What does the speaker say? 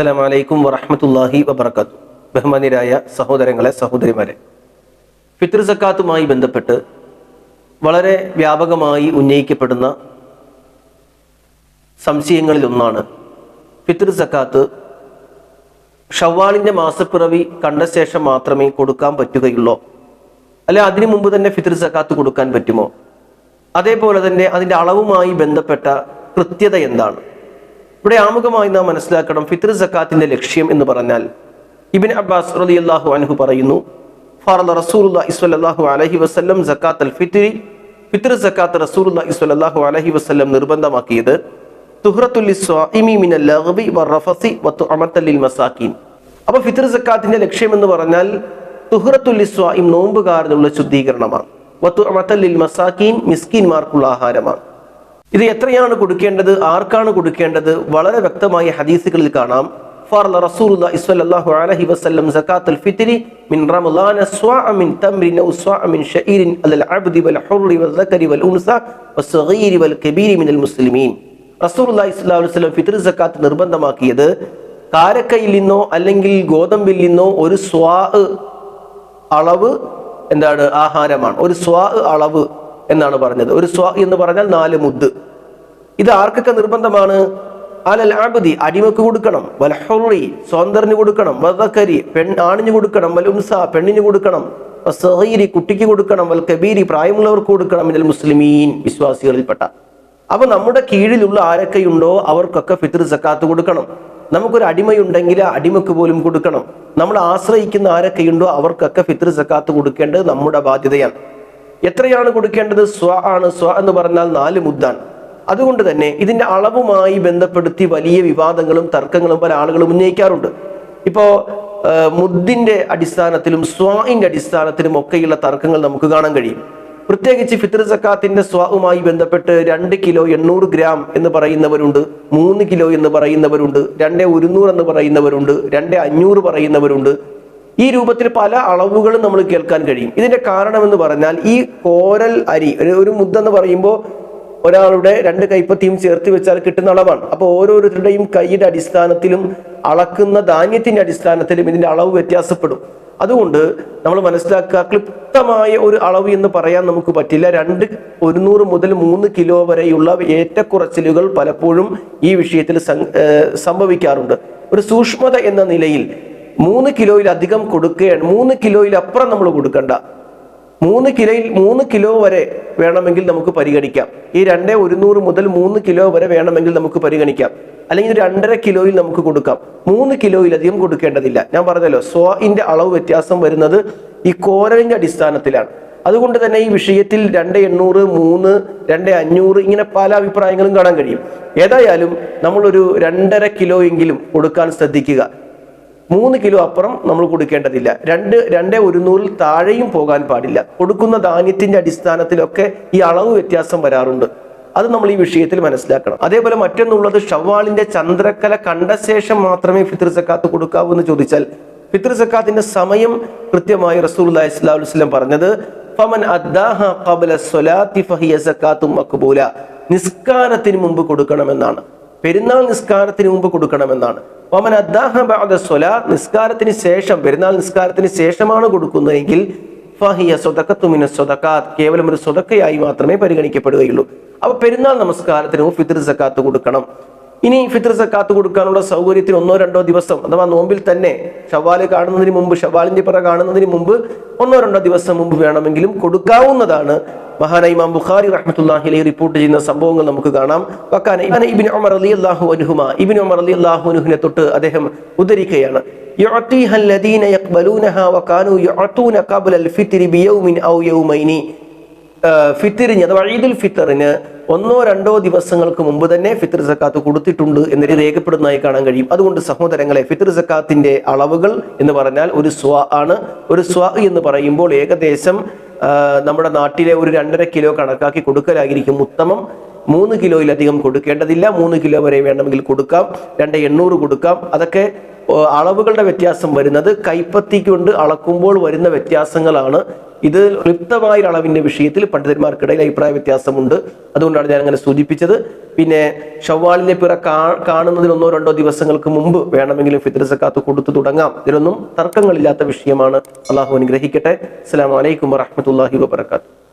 അസ്സലാമു വറഹമത്തല്ലാഹി വബർക്കാത്തു ബഹുമാന്യരായ സഹോദരങ്ങളെ സഹോദരിമാരെ. ഫിത്ർ സക്കാത്തുമായി ബന്ധപ്പെട്ട് വളരെ വ്യാപകമായി ഉന്നയിക്കപ്പെടുന്ന സംശയങ്ങളിൽ ഒന്നാണ് ഫിത്ർ സക്കാത്ത് ഷവ്വാളിന്റെ മാസപ്പിറവി കണ്ട ശേഷം മാത്രമേ കൊടുക്കാൻ പറ്റുകയുള്ളൂ. അല്ല അതിനു മുമ്പ് തന്നെ ഫിത്ർ സക്കാത്ത് കൊടുക്കാൻ പറ്റുമോ? അതേപോലെ തന്നെ അതിന്റെ അളവുമായി ബന്ധപ്പെട്ട കൃത്യത എന്താണ്? ഇവിടെ ആമുഖമായി നാം മനസ്സിലാക്കണം ഫിത്ർ സക്കാത്തിന്റെ ലക്ഷ്യം എന്ന് പറഞ്ഞാൽ ഇബിൻ അബ്ബാസ് റളിയല്ലാഹു അനഹു പറയുന്നു അൽ ഫിത്രി. ഫിത്ർ സക്കാത്ത് നിർബന്ധമാക്കിയത് അപ്പോൾ ഫിത്ർ സക്കാത്തിന്റെ ലക്ഷ്യം എന്ന് പറഞ്ഞാൽ തുഹ്റത്തുൽ ലിസ്വാഇം നോമ്പുകാരനുള്ള ശുദ്ധീകരണമാണ്. വത്തു ലിൽ മസാക്കീൻ മിസ്കീൻമാർക്കുള്ള ആഹാരമാണ്. ഇത് എത്രയാണ് കൊടുക്കേണ്ടത്? ആർക്കാണ് കൊടുക്കേണ്ടത്? വളരെ വ്യക്തമായ ഹദീസുകളിൽ കാണാം. നിർബന്ധമാക്കിയത് കാരക്കയിൽ നിന്നോ അല്ലെങ്കിൽ ഗോതമ്പിൽ നിന്നോ ഒരു സ്വാ അളവ് എന്താണ്? ആഹാരമാണ്. ഒരു സ്വാ അളവ് എന്നാണ് പറഞ്ഞത്. ഒരു സ്വ എന്ന് പറഞ്ഞാൽ നാല് മുദ്. ഇത് ആർക്കൊക്കെ നിർബന്ധമാണ്? അലൽ അടിമക്ക് കൊടുക്കണം. വൽഹുറി സ്വന്തറിന് കൊടുക്കണം. വധക്കരി പെൺ ആണിന് കൊടുക്കണം. വൽ പെണ്ണിന് കൊടുക്കണം. സഹീരി കുട്ടിക്ക് കൊടുക്കണം. വൽ കബീരി പ്രായമുള്ളവർക്ക് കൊടുക്കണം. ഇതിൽ മുസ്ലിമീൻ വിശ്വാസികളിൽപ്പെട്ട. അപ്പൊ നമ്മുടെ കീഴിലുള്ള ആരൊക്കെയുണ്ടോ അവർക്കൊക്കെ ഫിത്ർ സക്കാത്ത് കൊടുക്കണം. നമുക്കൊരു അടിമയുണ്ടെങ്കിൽ ആ അടിമക്ക് പോലും കൊടുക്കണം. നമ്മൾ ആശ്രയിക്കുന്ന ആരൊക്കെയുണ്ടോ അവർക്കൊക്കെ ഫിത്ർ സക്കാത്ത് കൊടുക്കേണ്ടത് നമ്മുടെ ബാധ്യതയാണ്. എത്രയാണ് കൊടുക്കേണ്ടത്? സ്വ ആണ്. സ്വ എന്ന് പറഞ്ഞാൽ നാല് മുദ്ദാണ് അതുകൊണ്ട് തന്നെ ഇതിന്റെ അളവുമായി ബന്ധപ്പെടുത്തി വലിയ വിവാദങ്ങളും തർക്കങ്ങളും പല ആളുകളും ഉന്നയിക്കാറുണ്ട്. ഇപ്പോ മുദ്ദിന്റെ അടിസ്ഥാനത്തിലും സ്വാഇന്റെ അടിസ്ഥാനത്തിലും ഒക്കെയുള്ള തർക്കങ്ങൾ നമുക്ക് കാണാൻ കഴിയും. പ്രത്യേകിച്ച് ഫിത്ർ സക്കാത്തിന്റെ സ്വാവുമായി ബന്ധപ്പെട്ട് രണ്ട് കിലോ എണ്ണൂറ് ഗ്രാം എന്ന് പറയുന്നവരുണ്ട് മൂന്ന് കിലോ എന്ന് പറയുന്നവരുണ്ട് രണ്ട് ഒരുന്നൂറ് എന്ന് പറയുന്നവരുണ്ട് രണ്ട് അഞ്ഞൂറ് പറയുന്നവരുണ്ട് ഈ രൂപത്തിൽ പല അളവുകളും നമ്മൾ കേൾക്കാൻ കഴിയും. ഇതിന്റെ കാരണം എന്ന് പറഞ്ഞാൽ ഈ കോരൽ അരി ഒരു മുദ്ദ എന്ന് പറയുമ്പോൾ ഒരാളുടെ രണ്ട് കൈപ്പത്തിയും ചേർത്ത് വെച്ചാൽ കിട്ടുന്ന അളവാണ്. അപ്പോൾ ഓരോരുത്തരുടെയും കൈയുടെ അടിസ്ഥാനത്തിലും അളക്കുന്ന ധാന്യത്തിന്റെ അടിസ്ഥാനത്തിലും ഇതിന്റെ അളവ് വ്യത്യാസപ്പെടും. അതുകൊണ്ട് നമ്മൾ മനസ്സിലാക്കുക ക്ലിപ്തമായ ഒരു അളവ് എന്ന് പറയാൻ നമുക്ക് പറ്റില്ല. രണ്ട് ഒരുന്നൂറ് മുതൽ മൂന്ന് കിലോ വരെയുള്ള ഏറ്റക്കുറച്ചിലുകൾ പലപ്പോഴും ഈ വിഷയത്തിൽ സംഭവിക്കാറുണ്ട്. ഒരു സൂക്ഷ്മത എന്ന നിലയിൽ മൂന്ന് കിലോയിലധികം കൊടുക്കുകയാണ് മൂന്ന് കിലോയിലപ്പുറം നമ്മൾ കൊടുക്കണ്ട. മൂന്ന് കിലോയിൽ മൂന്ന് കിലോ വരെ വേണമെങ്കിൽ നമുക്ക് പരിഗണിക്കാം. ഈ രണ്ടേ ഒരുന്നൂറ് മുതൽ മൂന്ന് കിലോ വരെ വേണമെങ്കിൽ നമുക്ക് പരിഗണിക്കാം. അല്ലെങ്കിൽ രണ്ടര കിലോയിൽ നമുക്ക് കൊടുക്കാം. മൂന്ന് കിലോയിലധികം കൊടുക്കേണ്ടതില്ല. ഞാൻ പറഞ്ഞല്ലോ സ്വാഇന്റെ അളവ് വ്യത്യാസം വരുന്നത് ഈ കോരലിന്റെ അടിസ്ഥാനത്തിലാണ്. അതുകൊണ്ട് തന്നെ ഈ വിഷയത്തിൽ രണ്ട് എണ്ണൂറ് മൂന്ന് രണ്ട് അഞ്ഞൂറ് ഇങ്ങനെ പല അഭിപ്രായങ്ങളും കാണാൻ കഴിയും. ഏതായാലും നമ്മളൊരു രണ്ടര കിലോ എങ്കിലും കൊടുക്കാൻ ശ്രദ്ധിക്കുക. മൂന്ന് കിലോ അപ്പുറം നമ്മൾ കൊടുക്കേണ്ടതില്ല. രണ്ട് രണ്ട് ഒരുന്നൂറിൽ താഴെയും പോകാൻ പാടില്ല. കൊടുക്കുന്ന ധാന്യത്തിന്റെ അടിസ്ഥാനത്തിലൊക്കെ ഈ അളവ് വ്യത്യാസം വരാറുണ്ട്. അത് നമ്മൾ ഈ വിഷയത്തിൽ മനസ്സിലാക്കണം. അതേപോലെ മറ്റൊന്നുള്ളത് ഷവ്വാളിന്റെ ചന്ദ്രക്കല കണ്ട ശേഷം മാത്രമേ ഫിത്ർ സക്കാത്ത് കൊടുക്കാവൂ എന്ന് ചോദിച്ചാൽ ഫിത്ർ സക്കാത്തിന്റെ സമയം കൃത്യമായി റസൂൽ അലൈഹി പറഞ്ഞത് ഫമൻ ഫഹിയ നിസ്കാരത്തിന് മുമ്പ് കൊടുക്കണമെന്നാണ്. പെരുന്നാൾ നിസ്കാരത്തിന് മുമ്പ് കൊടുക്കണമെന്നാണ്. വമൻ അദ്ദാഹ ബഅദ സ്വലാ നിസ്കാരത്തിന് ശേഷം പെരുന്നാൾ നിസ്കാരത്തിന് ശേഷമാണ് കൊടുക്കുന്നതെങ്കിൽ ഫഹിയ സ്വതക്കത്തുമിന സ്വതക്കാത്ത് കേവലം ഒരു സ്വതക്കയായി മാത്രമേ പരിഗണിക്കപ്പെടുകയുള്ളൂ. അപ്പൊ പെരുന്നാൾ നമസ്കാരത്തിന് മുമ്പ് ഫിത്ർ സക്കാത്ത് കൊടുക്കണം. ഇനി ഫിത്ർ സക്കാത്ത് കൊടുക്കാനുള്ള സൗകര്യത്തിന് ഒന്നോ രണ്ടോ ദിവസം അഥവാ നോമ്പിൽ തന്നെ ഷവാൽ കാണുന്നതിന് മുമ്പ് ഷവാലിന്റെ പിറ കാണുന്നതിന് മുമ്പ് ഒന്നോ രണ്ടോ ദിവസം മുമ്പ് വേണമെങ്കിലും കൊടുക്കാവുന്നതാണ് മഹാന ഇമാം ബുഖാരി റഹ്മത്തുള്ളാഹി റിപ്പോർട്ട് ചെയ്യുന്ന സംഭവങ്ങൾ നമുക്ക് കാണാം. വക്കാന ഇബ്ന അലി ഉമർ റളിയല്ലാഹു ഇബിൻ ഇബ്ൻ ഉമർ അള്ളാഹു അനുഹിനെ തൊട്ട് അദ്ദേഹം ഉദ്ധരിക്കുകയാണ്. ഫിത്തറിന് അഥവാ ഈദുൽ ഫിത്തറിന് ഒന്നോ രണ്ടോ ദിവസങ്ങൾക്ക് മുമ്പ് തന്നെ ഫിത്തർ സക്കാത്ത് കൊടുത്തിട്ടുണ്ട് എന്ന് രേഖപ്പെടുന്നതായി കാണാൻ കഴിയും. അതുകൊണ്ട് സഹോദരങ്ങളെ ഫിത്തർ സക്കാത്തിന്റെ അളവുകൾ എന്ന് പറഞ്ഞാൽ ഒരു സ്വ ആണ്. ഒരു സ്വ എന്ന് പറയുമ്പോൾ ഏകദേശം നമ്മുടെ നാട്ടിലെ ഒരു രണ്ടര കിലോ കണക്കാക്കി കൊടുക്കലായിരിക്കും ഉത്തമം. മൂന്ന് കിലോയിലധികം കൊടുക്കേണ്ടതില്ല. മൂന്ന് കിലോ വരെ വേണമെങ്കിൽ കൊടുക്കാം. രണ്ട് എണ്ണൂറ് കൊടുക്കാം. അതൊക്കെ അളവുകളുടെ വ്യത്യാസം വരുന്നത് കൈപ്പത്തി കൊണ്ട് അളക്കുമ്പോൾ വരുന്ന വ്യത്യാസങ്ങളാണ്. ഇത് ക്ലിപ്തമായ അളവിന്റെ വിഷയത്തിൽ പണ്ഡിതന്മാർക്കിടയിൽ അഭിപ്രായ വ്യത്യാസമുണ്ട്. അതുകൊണ്ടാണ് ഞാൻ അങ്ങനെ സൂചിപ്പിച്ചത്. പിന്നെ ഷവ്വാളിനെ പിറ കാ- കാണുന്നതിന് ഒന്നോ രണ്ടോ ദിവസങ്ങൾക്ക് മുമ്പ് വേണമെങ്കിലും ഫിത്ർ സക്കാത്ത് കൊടുത്തു തുടങ്ങാം. ഇതിനൊന്നും തർക്കങ്ങളില്ലാത്ത വിഷയമാണ്. അള്ളാഹു അനുഗ്രഹിക്കട്ടെ. അസ്സലാമു അലൈക്കും വറഹ്മത്തുള്ളാഹി വബറകാതുഹു.